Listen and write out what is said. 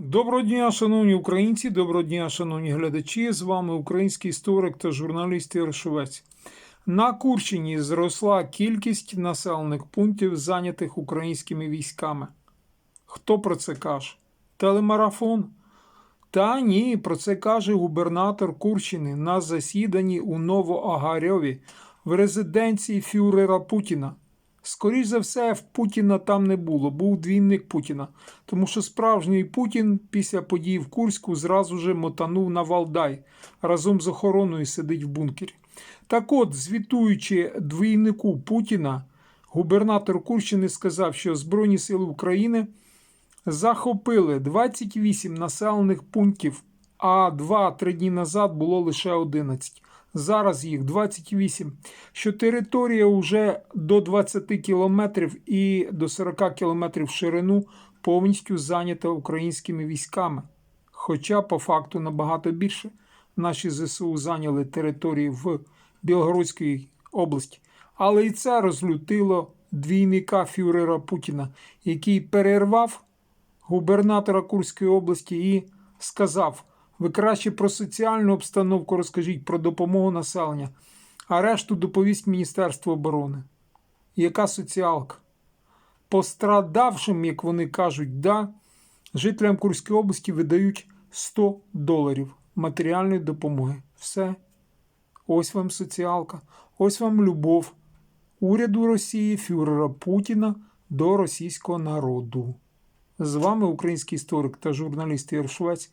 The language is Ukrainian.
Доброго дня, шановні українці, доброго дня, шановні глядачі. З вами український історик та журналіст Єршовець. На Курщині зросла кількість населених пунктів, зайнятих українськими військами. Хто про це каже? Телемарафон? Та ні, про це каже губернатор Курщини на засіданні у Новоагарьові в резиденції фюрера Путіна. Скоріш за все, в Путіна там не було, був двійник Путіна, тому що справжній Путін після подій в Курську зразу же мотанув на Валдай, разом з охороною сидить в бункері. Так от, звітуючи двійнику Путіна, губернатор Курщини сказав, що Збройні сили України захопили 28 населених пунктів, а 2-3 дні назад було лише 11. Зараз їх 28. Що територія вже до 20 кілометрів і до 40 кілометрів ширину повністю зайнята українськими військами. Хоча по факту набагато більше. Наші ЗСУ зайняли території в Білгородській області. Але і це розлютило двійника фюрера Путіна, який перервав губернатора Курської області і сказав: ви краще про соціальну обстановку розкажіть про допомогу населення, а решту доповість Міністерство оборони. Яка соціалка? Пострадавшим, як вони кажуть, да, жителям Курської області видають 100 доларів матеріальної допомоги. Все. Ось вам соціалка, ось вам любов уряду Росії, фюрера Путіна до російського народу. З вами український історик та журналіст Єршвець.